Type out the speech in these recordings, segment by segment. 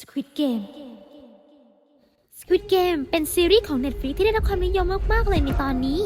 Squid Game Squid Game เป็นซีรีส์ของ Netflix ที่ได้รับความนิยมมาก ๆ เลยในตอนนี้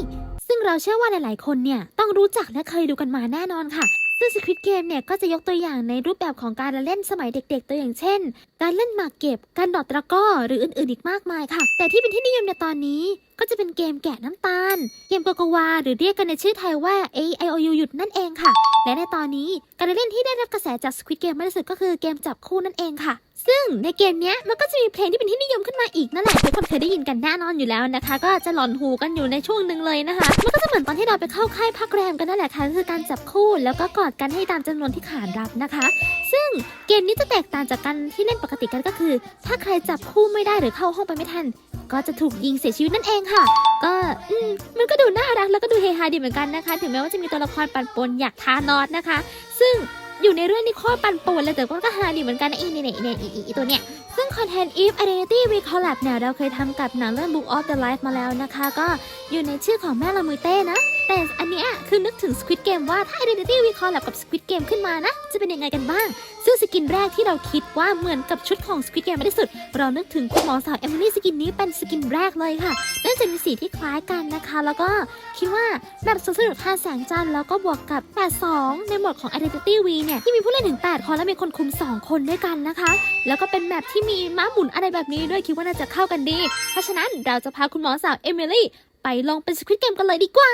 ซึ่งเราเชื่อว่าหลาย ๆ คนเนี่ย ต้องรู้จักและเคยดูกันมาแน่นอนค่ะ ซึ่ง Squid Game เนี่ย ก็จะยกตัวอย่างในรูปแบบของการเล่นสมัยเด็ก ๆ ตัวอย่างเช่น การเล่นหมากเก็บ การดอดตะก้อ หรืออื่น ๆ อีกมากมายค่ะ แต่ที่เป็นที่นิยมในตอนนี้ก็จะเป็นเกมแกะน้ำตาล เกมโกโกวา หรือเรียกกันในชื่อไทยว่า A I O U หยุดนั่นเองค่ะ และในตอนนี้การเล่นที่ได้รับกระแสจาก Squid Game มากที่สุดก็คือเกมจับคู่นั่นเองค่ะ ซึ่งในเกมนี้มันก็จะมีเพลงที่เป็นที่นิยมขึ้นมาอีกนั่นแหละทุกคนเคยได้ยินกันแน่นอนอยู่แล้วนะคะ ก็จะหลอนหูกันอยู่ในช่วงหนึ่งเลยนะคะมันก็จะเหมือนตอนที่เราไปเข้าค่ายพักแรมกันนั่นแหละค่ะคือการจับคู่แล้วก็กอดกันให้ตามจำนวนที่ขานรับนะคะ ซึ่งเกมนี้จะแตกต่างจากการที่เล่นปกติกันก็คือ ถ้าใครจับคู่ไม่ได้หรือเข้าห้องไปไม่ทัน ก็จะถูกยิงเสียชีวิตนั่นเองค่ะ ก็อืมมันก็ดูน่ารักแล้วก็ดูเฮฮาดีเหมือนกันนะคะ ถึงแม้ว่าจะมีตัวละครปั่นป่วนอยากทานอสนะคะ ซึ่งอยู่ในเรื่องนี้ข้อปั่นป่วนเลยแต่ก็ฮาดีเหมือนกันนะอีเนี่ยเนี่ยอีอีตัวเนี้ยซึ่งคอนเทนต์ If Identity Recollab เนี่ยเราเคยทำกับหนังเรื่อง Book of the Life มาแล้วนะคะ ก็อยู่ในชื่อของแม่ละมุยเต้นะแต่อันเนี้ยคือนึกถึง Squid Game ว่าถ้า Identity Recollab กับ Squid Game ขึ้นมานะ จะเป็นยังไงกันบ้าง ซึ่งสกินแรกที่เราคิดว่าเหมือนกับชุดของ Squid Game มากที่สุด เรานึกถึงคุณหมอสาวเอมิลี่สกินนี้เป็นสกินแรกเลยค่ะเนื่องจากมีสีที่คล้ายกันนะคะ แล้วก็คิดว่าแบบสนุกทานแสงจันทร์แล้วก็บวกกับ 82 ในหมดของ Identity V เนี่ยที่มีผู้เล่นถึง 8 คนและมีคนคุม 2 คนด้วยกันนะคะ แล้วก็เป็นแมปที่มีม้าหมุนอะไรแบบนี้ด้วยคิดว่าน่าจะเข้ากันดี เพราะฉะนั้นเราจะพาคุณหมอสาวเอมิลี่ ไปลองเป็นสควิตเกมกันเลยดีกว่า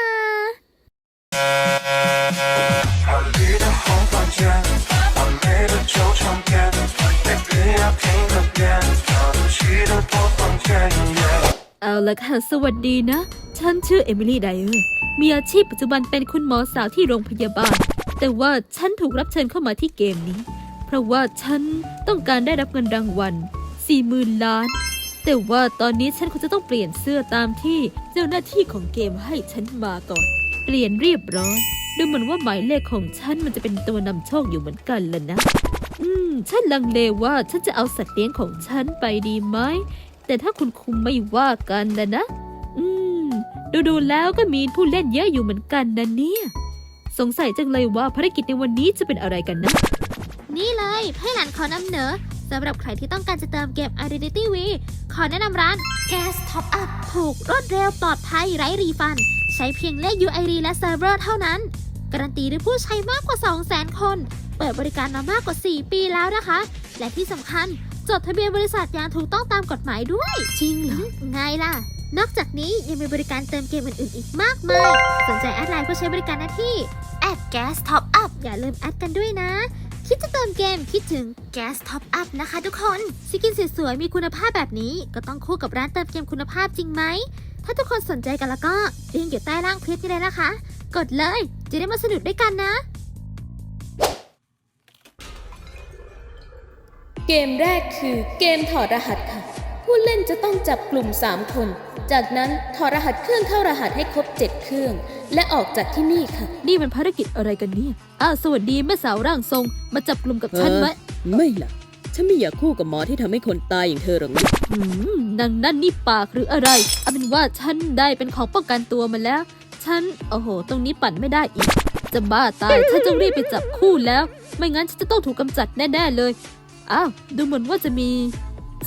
เอาละค่ะ สวัสดีนะ ฉันชื่อเอมิลี่ไดเออร์มีอาชีพปัจจุบันเป็นคุณหมอสาวที่โรงพยาบาล แต่ว่าฉันถูกรับเชิญเข้ามาที่เกมนี้ เพราะว่าฉันต้องการได้รับเงินรางวัล40,000 ล้าน แต่ว่าตอนนี้ฉันคงจะต้องเปลี่ยนเสื้อตามที่เจ้าหน้าที่ของเกมให้ฉันมาก่อน เปลี่ยนเรียบร้อย ดูเหมือนว่าหมายเลขของฉันมันจะเป็นตัวนำโชคอยู่เหมือนกันล่ะนะ อืม ฉันลังเลว่าฉันจะเอาสัตว์เลี้ยงของฉันไปดีไหม แต่ถ้าคุณคุมไม่ว่ากันนะนะ อืม ดูดูแล้วก็มีผู้เล่นเยอะอยู่เหมือนกันนะเนี่ย สงสัยจังเลยว่าภารกิจในวันนี้จะเป็นอะไรกันนะ นี่เลยเพื่อนหลานขอนำเหนอ สำหรับใครที่ต้องการจะเติมเกม Identity V ขอแนะนำร้าน Gas Top Up ถูกรวดเร็วปลอดภัยไร้รีฟัน ใช้เพียงเลข UID และเซิร์ฟเวอร์เท่านั้น การันตีด้วยผู้ใช้มากกว่า 200,000 คน เปิดบริการมามากกว่า 4 ปีแล้วนะคะ และที่สำคัญจดทะเบียนบริษัทอย่างถูกต้องตามกฎหมายด้วย จริงเหรอไงล่ะ นอกจากนี้ยังมีบริการเติมเกมอื่นๆอีกมากมาย สนใจแอดไลน์เพื่อใช้บริการหน้าที่ at gas top up อย่าลืมแอดกันด้วยนะ คิดจะเติมเกมคิดถึงแกสท็อปอัพนะคะทุกคนสกินสวยๆมีคุณภาพแบบนี้ ก็ต้องคู่กับร้านเติมเกมคุณภาพจริงไหม ถ้าทุกคนสนใจกันแล้วก็ลิงก์อยู่ใต้ล่างคลิปนี้เลยนะคะ กดเลย จะได้มาสนุกด้วยกันนะ เกมแรกคือเกมถอดรหัสค่ะ ผู้เล่นจะต้องจับกลุ่ม 3 คน จากนั้นถอดรหัสเครื่องเข้ารหัสให้ครบ 7 เครื่อง และออกจากที่นี่ค่ะ นี่มันภารกิจอะไรกันเนี่ย อ้าวสวัสดีแม่สาวร่างทรง มาจับกลุ่มกับฉันไหมไม่ล่ะ ฉันไม่อยากคู่กับหมอที่ทำให้คนตายอย่างเธอหรอกนะอืมนางนั่นนี่ปากหรืออะไร เอาเป็นว่าฉันได้เป็นของป้องกันตัวมาแล้ว ฉัน โอ้โห ตรงนี้ปั่นไม่ได้อีก จะบ้าตาย ฉันต้องรีบไปจับคู่แล้ว ไม่งั้นฉันจะต้องถูกกำจัดแน่ๆเลย อ้าว ดูเหมือนว่าจะมี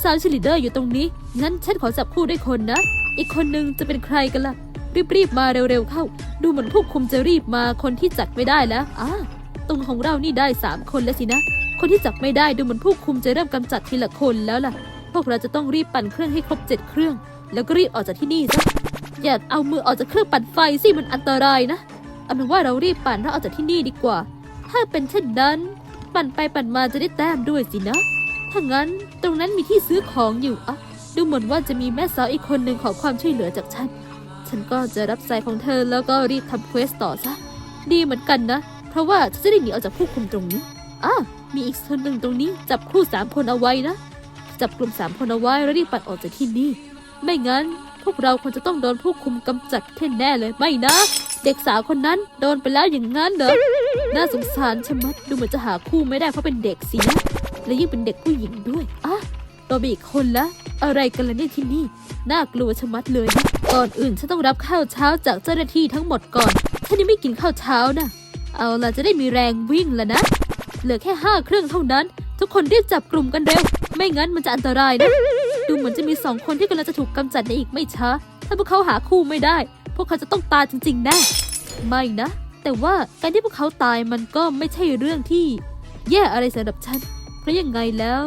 ซาวชิลิเดอร์อยู่ตรงนี้ งั้นฉันขอจับคู่ด้วยคนนะ อีกคนนึงจะเป็นใครกันล่ะ รีบๆมาเร็วๆเข้า ดูเหมือนผู้คุมจะรีบมาคนที่จัดไม่ได้แล้วอ้าตรงของเรานี่ได้สามคนแล้วสินะ คนที่จับไม่ได้ดูเหมือนผู้คุมจะเริ่มกำจัดทีละคนแล้วล่ะ พวกเราจะต้องรีบปั่นเครื่องให้ครบเจ็ดเครื่อง แล้วก็รีบออกจากที่นี่ซะ อย่าเอามือออกจากเครื่องปั่นไฟสิมันอันตรายนะ เอาเป็นว่าเรารีบปั่นแล้วออกจากที่นี่ดีกว่า ถ้าเป็นเช่นนั้น ปั่นไปปั่นมาจะได้แต้มด้วยสินะ ถ้างั้นตรงนั้นมีที่ซื้อของอยู่อะดูเหมือนว่าจะมีแม่สาวอีกคนหนึ่งขอความช่วยเหลือจากฉัน ฉันก็จะรับสายของเธอแล้วก็รีบทำเควสต่อซะ ดีเหมือนกันนะ เพราะว่าฉันจะได้หนีออกจากผู้คุมตรงนี้อะมีอีกคนหนึ่งตรงนี้ จับคู่สามคนเอาไว้นะ จับกลุ่มสามคนเอาไว้แล้วรีบปัดออกจากที่นี่ ไม่งั้น พวกเราควรจะต้องโดนผู้คุมกำจัดแท่แน่เลย ไม่นะ เด็กสาวคนนั้นโดนไปแล้วอย่างนั้นเหรอ น่าสงสารชะมัด ดูเหมือนจะหาคู่ไม่ได้เพราะเป็นเด็กสินะ และยิ่งเป็นเด็กผู้หญิงด้วยอะโดนไปอีกคนละอะไรกันล่ะเนี่ยที่นี่ น่ากลัวชะมัดเลยนะก่อนอื่นฉันต้องรับข้าวเช้าจากเจ้าหน้าที่ทั้งหมดก่อน ฉันยังไม่กินข้าวเช้านะ เอาล่ะจะได้มีแรงวิ่งแล้วนะ เหลือแค่ห้าเครื่องเท่านั้น ทุกคนรีบจับกลุ่มกันเร็ว ไม่งั้นมันจะอันตรายนะ ดูเหมือนจะมีสองคนที่กำลังจะถูกกำจัดในอีกไม่ช้า ถ้าพวกเขาหาคู่ไม่ได้ พวกเขาจะต้องตายจริงๆแน่ ไม่นะ แต่ว่าการที่พวกเขาตายมันก็ไม่ใช่เรื่องที่ แย่อะไรสำหรับฉัน เพราะยังไงแล้ว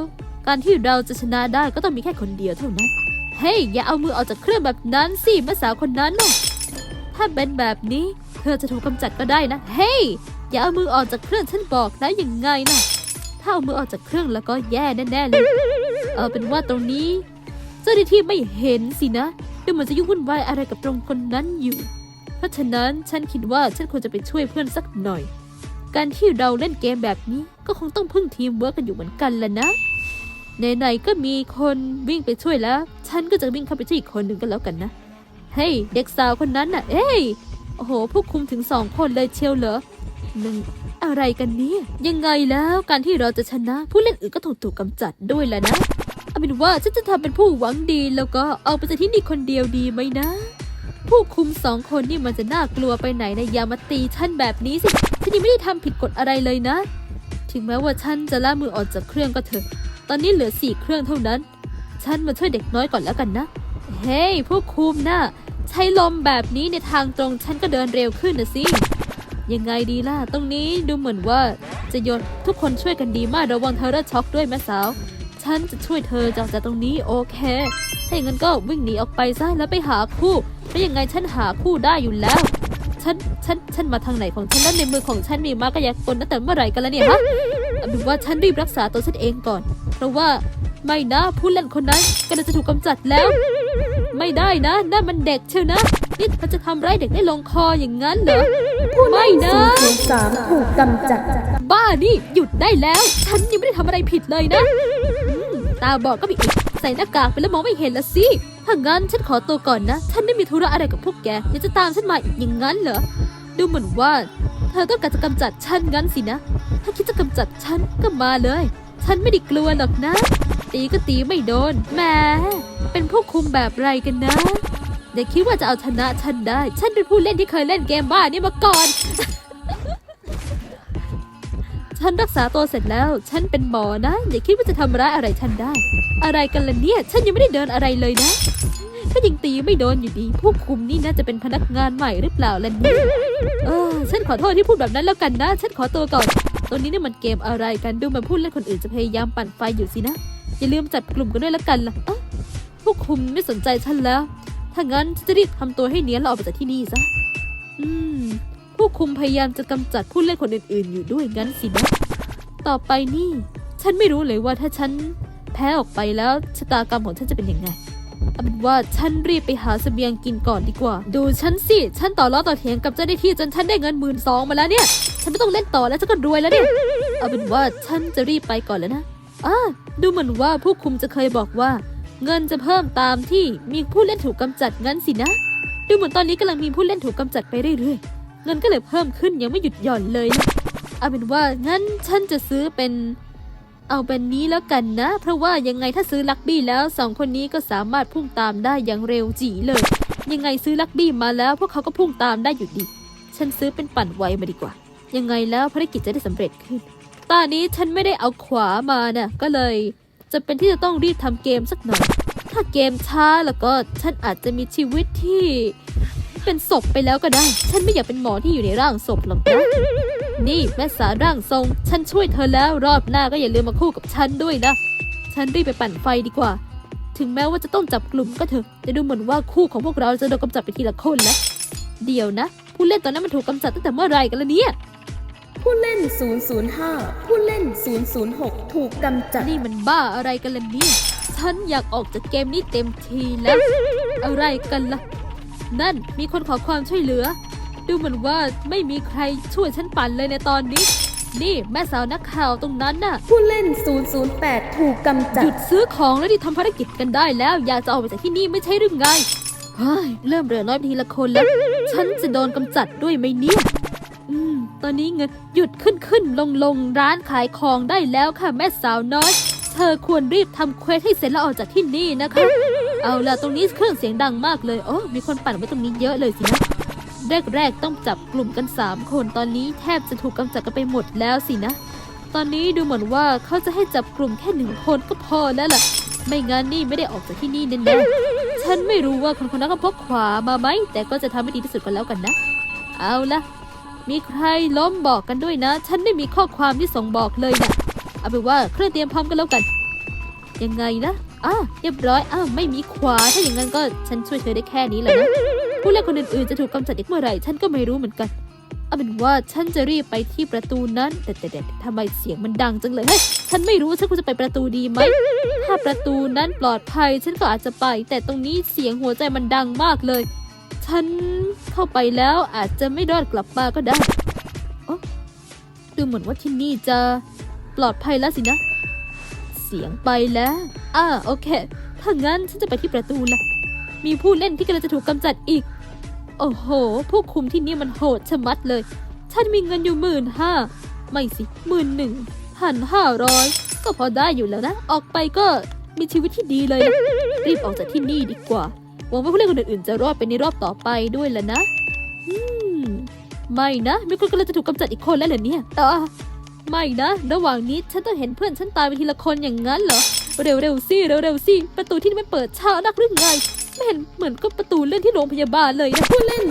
การที่เราจะชนะได้ก็ต้องมีแค่คนเดียวเท่านั้น เฮ้ย อย่าเอามือออกจากเครื่องแบบนั้นสิแม่สาวคนนั้นน่ะถ้าเป็นแบบนี้ เธอจะถูกกำจัดก็ได้นะ เฮ้ย อย่าเอามือออกจากเครื่องฉันบอกนะยังไงนะถ้าเอามือออกจากเครื่องแล้วก็แย่แน่ๆเลย เอาเป็นว่าตรงนี้ เจ้าหน้าที่ไม่เห็นสินะดูเหมือนจะยุ่งวุ่นวายอะไรกับตรงคนนั้นอยู่ เพราะฉะนั้นฉันคิดว่าฉันควรจะไปช่วยเพื่อนสักหน่อย การที่เราเล่นเกมแบบนี้ก็คงต้องพึ่งทีมเวิร์กกันอยู่เหมือนกันแหละนะไหนๆก็มีคนวิ่งไปช่วยแล้ว ฉันก็จะวิ่งเข้าไปช่วยอีกคนหนึ่งกันแล้วกันนะเฮ้ยเด็กสาวคนนั้นน่ะ เอ้ยโอ้โหผู้คุมถึงสองคนเลยเชียวเหรอมันอะไรกันเนี่ยยังไงแล้วการที่เราจะชนะ ผู้เล่นอื่นก็ถูกถูกกำจัดด้วยแหละนะเอาเป็นว่าฉันจะทำเป็นผู้หวังดีแล้วก็เอาไปจากที่นี่คนเดียวดีไหมนะ ผู้คุมสองคนนี่มันจะน่ากลัวไปไหนนะอย่ามาตีฉันแบบนี้สิฉันยังไม่ได้ทำผิดกฎอะไรเลยนะ ถึงแม้ว่าฉันจะละมือออกจากเครื่องก็เถอะ ตอนนี้เหลือสี่เครื่องเท่านั้น ฉันมาช่วยเด็กน้อยก่อนแล้วกันนะ เฮ้ยผู้คุมนะใช้ลมแบบนี้ในทางตรงฉันก็เดินเร็วขึ้นนะสิ ยังไงดีล่ะ ตรงนี้ดูเหมือนว่าจะโยนทุกคนช่วยกันดีมากระวังเทอร์ช็อกด้วยแม่สาว ฉันจะช่วยเธอจากจากตรงนี้โอเค ถ้าอย่างนั้นก็วิ่งหนีออกไปซะแล้วไปหาคู่ เพราะยังไงฉันหาคู่ได้อยู่แล้ว ฉัน ฉัน ฉันมาทางไหนของฉันแล้วในมือของฉันมีมากระยากลตั้งแต่เมื่อไหร่กันแล้วเนี่ยฮะเอาเป็นว่าฉันรีบรักษาตัวฉันเองก่อน เพราะว่าไม่นะผู้เล่นคนนั้นกำลังจะถูกกำจัดแล้ว ไม่ได้นะนั่นมันเด็กเชียวนะนี่มันจะทำร้ายเด็กได้ลงคออย่างนั้นเหรอไม่นะ003ถูกกำจัด บ้านี่หยุดได้แล้ว ฉันยังไม่ได้ทำอะไรผิดเลยนะอืมตาบอดก็มีอีกใส่หน้ากากไปแล้วมองไม่เห็นละสิ ถ้างั้นฉันขอตัวก่อนนะ ฉันไม่มีธุระอะไรกับพวกแกยังจะตามฉันมาอีกอย่างนั้นเหรอ ดูเหมือนว่า เธอต้องการจะกำจัดฉันงั้นสินะ ถ้าคิดจะกำจัดฉันก็มาเลย ฉันไม่ได้กลัวหรอกนะ ตีก็ตีไม่โดน แหม เป็นผู้คุมแบบไรกันนะ อย่าคิดว่าจะเอาชนะฉันได้ ฉันเป็นผู้เล่นที่เคยเล่นเกมบ้านี้มาก่อน ฉันรักษาตัวเสร็จแล้ว ฉันเป็นหมอนะ อย่าคิดว่าจะทำร้ายอะไรฉันได้ อะไรกันล่ะเนี่ย ฉันยังไม่ได้เดินอะไรเลยนะก็ยังตีไม่โดนอยู่ดี ผู้คุมนี่น่าจะเป็นพนักงานใหม่หรือเปล่าล่ะเนี่ยเออ ฉันขอโทษที่พูดแบบนั้นแล้วกันนะ ฉันขอตัวก่อนตรงนี้นี่มันเกมอะไรกัน ดูมันพูดเล่นคนอื่นจะพยายามปั่นไฟอยู่สินะ อย่าลืมจัดกลุ่มกันด้วยละกันล่ะผู้คุมไม่สนใจฉันแล้ว ถ้างั้นฉันจะรีบทำตัวให้เนียนแล้วออกไปจากที่นี่ซะ อืม ผู้คุมพยายามจะกำจัดผู้เล่นคนอื่นๆ อยู่ด้วยงั้นสินะ ต่อไปนี่ ฉันไม่รู้เลยว่าถ้าฉันแพ้ออกไปแล้วชะตากรรมของฉันจะเป็นยังไงเอาเป็นว่าฉันรีบไปหาเสบียงกินก่อนดีกว่า ดูฉันสิ ฉันต่อล้อต่อเถียงกับเจ้าหน้าที่จนฉันได้เงินหมื่นสองมาแล้วเนี่ย ฉันไม่ต้องเล่นต่อแล้วฉันก็รวยแล้วเนี่ย เอาเป็นว่าฉันจะรีบไปก่อนแล้วนะอ่าดูเหมือนว่าผู้คุมจะเคยบอกว่า เงินจะเพิ่มตามที่มีผู้เล่นถูกกำจัดงั้นสินะ ดูเหมือนตอนนี้กำลังมีผู้เล่นถูกกำจัดไปเรื่อยๆ เงินก็เลยเพิ่มขึ้นยังไม่หยุดหย่อนเลยนะเอาเป็นว่างั้นฉันจะซื้อเป็น เอาเป็นนี้แล้วกันนะ เพราะว่ายังไงถ้าซื้อลักบี้แล้วสองคนนี้ก็สามารถพุ่งตามได้อย่างเร็วจีเลย ยังไงซื้อลักบี้มาแล้ว พวกเขาก็พุ่งตามได้อยู่ดี ฉันซื้อเป็นปั่นไวมาดีกว่า ยังไงแล้วภารกิจจะได้สำเร็จขึ้นตอนนี้ฉันไม่ได้เอาขวามานะ่ะก็เลยจะเป็นที่จะต้องรีบทำเกมสักหน่อย ถ้าเกมช้าแล้วก็ฉันอาจจะมีชีวิตที่ เป็นศพไปแล้วก็ได้ ฉันไม่อยากเป็นหมอที่อยู่ในร่างศพหรอกนะนี่แม่สาวร่างทรง ฉันช่วยเธอแล้วรอบหน้าก็อย่าลืมมาคู่กับฉันด้วยนะ ฉันรีบไปปั่นไฟดีกว่า ถึงแม้ว่าจะต้องจับกลุ่มก็เถอะแต่ดูเหมือนว่าคู่ของพวกเราจะโดนกำจัดไปทีละคนแล้วเดี๋ยวนะ ผู้เล่นตอนนั้นมันถูกกำจัดตั้งแต่เมื่อไหรกันละเนี่ย ผู้เล่น 005 ผู้เล่น 006 ถูกกำจัด นี่มันบ้าอะไรกันล่ะเนี่ย ฉันอยากออกจากเกมนี้เต็มทีแล้ว อะไรกันล่ะ นั่นมีคนขอความช่วยเหลือ ดูเหมือนว่าไม่มีใครช่วยฉันปั่นเลยในตอนนี้ นี่แม่สาวนักข่าวตรงนั้นน่ะ ผู้เล่น 008 ถูกกำจัหดยุดซื้อของแล้วที่ทำภารกิจกันได้แล้ว อยากจะออกไปจากที่นี่ไม่ใช่หรือไงเฮ้ยเริ่มเหลือน้อยไปทีละคนแล้ว ฉันจะโดนกำจัดด้วยไหมเนี่ยอืม ตอนนี้เงินหยุดขึ้นขึ้นลงลงร้านขายของได้แล้วค่ะแม่สาวน้อย เธอควรรีบทำเควสให้เสร็จแล้วออกจากที่นี่นะคะ เอาล่ะตรงนี้เครื่องเสียงดังมากเลยโอ้มีคนปั่นไว้ตรงนี้เยอะเลยสินะแรกๆต้องจับกลุ่มกัน 3 คนตอนนี้แทบจะถูกกำจัดกันไปหมดแล้วสินะ ตอนนี้ดูเหมือนว่าเขาจะให้จับกลุ่มแค่หนึ่งคนก็พอแล้วล่ะ ไม่งั้นนี่ไม่ได้ออกจากที่นี่แน่ๆฉันไม่รู้ว่าคนคนนั้นเขาพกขวามาไหมแต่ก็จะทำให้ดีที่สุดกันแล้วกันนะ เอาละมีใครล้มบอกกันด้วยนะ ฉันไม่มีข้อความที่ส่งบอกเลยนะเอาเป็นว่าเครื่องเตรียมพร้อมกันแล้วกัน ยังไงนะ อะเรียบร้อยอ้าวไม่มีขวา ถ้าอย่างนั้นก็ฉันช่วยเธอได้แค่นี้แหละนะผู้เล่นคนอื่นๆจะถูกกำจัดอีกเมื่อไหร่ ฉันก็ไม่รู้เหมือนกันเอาเป็นว่าฉันจะรีบไปที่ประตูนั้น แต่แต่แต่ทำไมเสียงมันดังจังเลยเฮ้ยฉันไม่รู้ว่าฉันควรจะไปประตูดีไหมถ้าประตูนั้นปลอดภัย ฉันก็อาจจะไป แต่ตรงนี้เสียงหัวใจมันดังมากเลย ฉันเข้าไปแล้วอาจจะไม่รอดกลับมาก็ได้โอะดูเหมือนว่าที่นี่จะปลอดภัยแล้วสินะ เสียงไปแล้ว อ่าโอเค ถ้างั้นฉันจะไปที่ประตูละ มีผู้เล่นที่กำลังจะถูกกำจัดอีก โอ้โห ผู้คุมที่นี่มันโหดชะมัดเลย ฉันมีเงินอยู่หมื่นห้า ไม่สิหมื่นหนึ่งพันห้าร้อยก็พอได้อยู่แล้วนะ ออกไปก็มีชีวิตที่ดีเลยนะรีบออกจากที่นี่ดีกว่า หวังว่าผู้เล่นคนอื่นๆจะรอดไปในรอบต่อไปด้วยล่ะนะ อืม ไม่นะ มีคนกำลังจะถูกกำจัดอีกคนแล้วเหรอเนี่ยอ่า ไม่นะ ระหว่างนี้ฉันต้องเห็นเพื่อนฉันตายไปทีละคนอย่างนั้นเหรอ เร็วๆสิเร็วๆสิประตูที่นี่มันเปิดช้านักหรือไงไม่เห็นเหมือนกับประตูเลื่อนที่โรงพยาบาลเลยนะผู้เล่น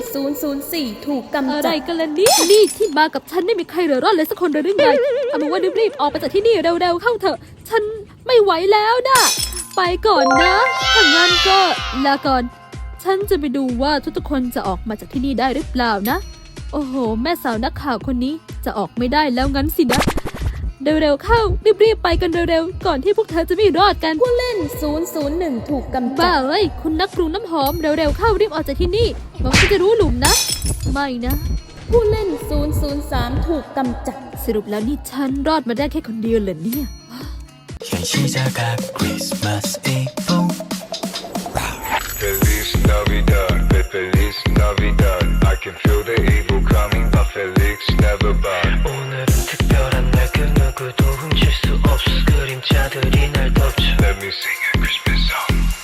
004 ถูกกำอะไรจัดกันล่ะเนี่ยนี่ที่มากับฉันไม่มีใครเหลือรอดเลยสักคนเลยหรือไงเอาเป็นว่ารีบๆออกไปจากที่นี่เร็วๆเข้าเถอะ ฉันไม่ไหวแล้วนะไปก่อนนะถ้างั้นก็ลาก่อน ฉันจะไปดูว่าทุกๆคนจะออกมาจากที่นี่ได้หรือเปล่านะ โอ้โห แม่สาวนักข่าวคนนี้จะออกไม่ได้แล้วงั้นสินะ เร็วๆเข้ารีบๆไปกันเร็วๆก่อนที่พวกเธอจะไม่รอดกัน ผู้เล่น 001 ถูกกำจั บ้า ด เอ้ยคุณนักปรุงน้ำหอมเร็วๆเข้ารีบออกจากที่นี่หวังว่าจะรู้หลุมนะ ไม่นะ ผู้เล่น 003 ถูกกำจัด สรุปแล้วนี่ฉันรอดมาได้แค่คนเดียวเหรอเนี่ย 현시자가 크리스마스 이브 Feliz Navidad, Fe- Feliz Navidad. can feel the evil coming but Felix never back. 오늘은 특별한 누구도 훔칠 수 없어 그림자들이 날 덮쳐. Let me sing